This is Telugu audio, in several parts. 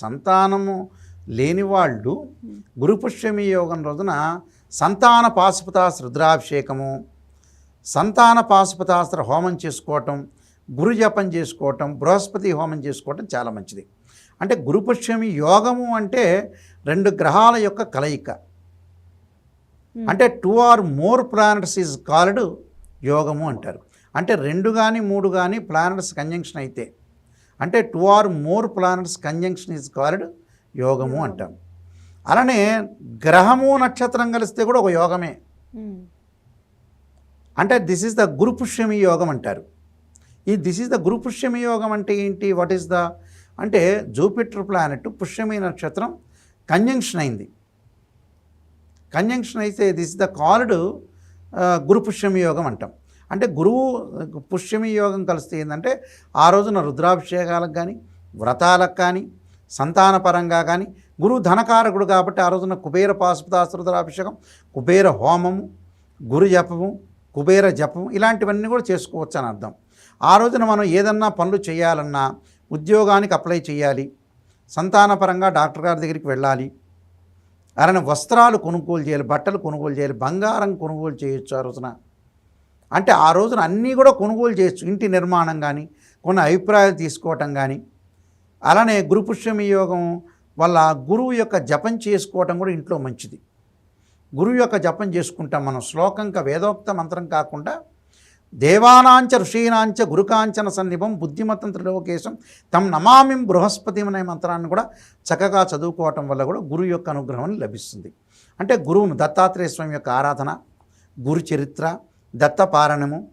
సంతానము లేని వాళ్ళు గురుపుష్యమి యోగం రోజున సంతాన పాశుపతాస్త్ర రుద్రాభిషేకము సంతాన పాశుపతాస్త్ర హోమం చేసుకోవటం గురు జపం చేసుకోవటం బృహస్పతి హోమం చేసుకోవటం చాలా మంచిది. అంటే గురుపుష్యమి యోగము అంటే రెండు గ్రహాల యొక్క కలయిక. అంటే two or more planets is called యోగము అంటారు. అంటే రెండు కానీ మూడు కానీ ప్లానెట్స్ కంజంక్షన్ అయితే అంటే two or more planets conjunction is called యోగము అంటాం. అలానే గ్రహము నక్షత్రం కలిస్తే కూడా ఒక యోగమే. ఉమ్. అంటే దిస్ ఈజ్ ద గురుపుష్యమి యోగం అంటారు. ఈ దిస్ ఈజ్ ద గురుపుష్యమి యోగం అంటే ఏంటి? What is the? అంటే జూపిటర్ ప్లానెట్ పుష్యమి నక్షత్రం కంజంక్షన్ అయింది. కంజంక్షన్ అయితే దిస్ ఇస్ ద కాల్డ్ గురుపుష్యమి యోగం అంటాం. అంటే గురువు పుష్యమి యోగం కలిస్తే ఏంటంటే ఆ రోజున రుద్రాభిషేకాలకు కానీ వ్రతాలకు కానీ సంతానపరంగా కానీ గురువు ధనకారకుడు కాబట్టి ఆ రోజున కుబేర పాశుపతాస్త్ర రుద్రాభిషేకం కుబేర హోమము గురు జపము కుబేర జపం ఇలాంటివన్నీ కూడా చేసుకోవచ్చు అని అర్థం. ఆ రోజున మనం ఏదన్నా పనులు చేయాలన్నా ఉద్యోగానికి అప్లై చేయాలి సంతానపరంగా డాక్టర్ గారి దగ్గరికి వెళ్ళాలి అలానే వస్త్రాలు కొనుగోలు చేయాలి బట్టలు కొనుగోలు చేయాలి బంగారం కొనుగోలు చేయొచ్చు ఆ రోజున. అంటే ఆ రోజున అన్నీ కూడా కొనుగోలు చేయొచ్చు. ఇంటి నిర్మాణం కానీ కొన్ని అభిప్రాయాలు తీసుకోవటం కానీ అలానే గురుపుష్యమి యోగం వల్ల గురువు యొక్క జపం చేసుకోవటం కూడా ఇంట్లో మంచిది. గురువు యొక్క జపం చేసుకుంటాం మనం. శ్లోకంక వేదోక్త మంత్రం కాకుండా దేవానాంచ ఋషీనాంచ గురుకాంచన సన్నిభం బుద్ధిమతం త్రిలోకేశం తమ నమామిం బృహస్పతి అనే మంత్రాన్ని కూడా చక్కగా చదువుకోవటం వల్ల కూడా గురువు యొక్క అనుగ్రహం లభిస్తుంది. అంటే గురువును దత్తాత్రేయ స్వామి యొక్క ఆరాధన గురు చరిత్ర దత్తపారణము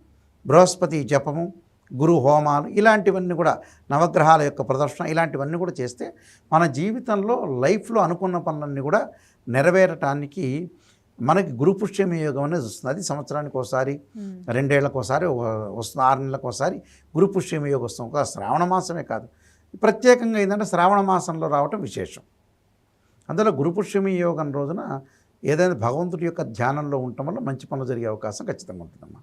బృహస్పతి జపము గురు హోమాలు ఇలాంటివన్నీ కూడా నవగ్రహాల యొక్క ప్రదర్శన ఇలాంటివన్నీ కూడా చేస్తే మన జీవితంలో లైఫ్లో అనుకున్న పనులన్నీ కూడా నెరవేరటానికి మనకి గురు పుష్యమి యోగం అనేది వస్తుంది. అది సంవత్సరానికి ఒకసారి. రెండేళ్ళకు ఒకసారి ఒక- వస్తుంది ఆరు నెలలకు ఒకసారి గురు పుష్యమి యోగం వస్తుంది. ఒక శ్రావణ మాసమే కాదు. ప్రత్యేకంగా ఏంటంటే శ్రావణ మాసంలో రావటం విశేషం. అందులో గురు పుష్యమి యోగం రోజున ఏదైనా భగవంతుడి యొక్క ధ్యానంలో ఉండటం వల్ల మంచి పనులు జరిగే అవకాశం ఖచ్చితంగా ఉంటుందమ్మా.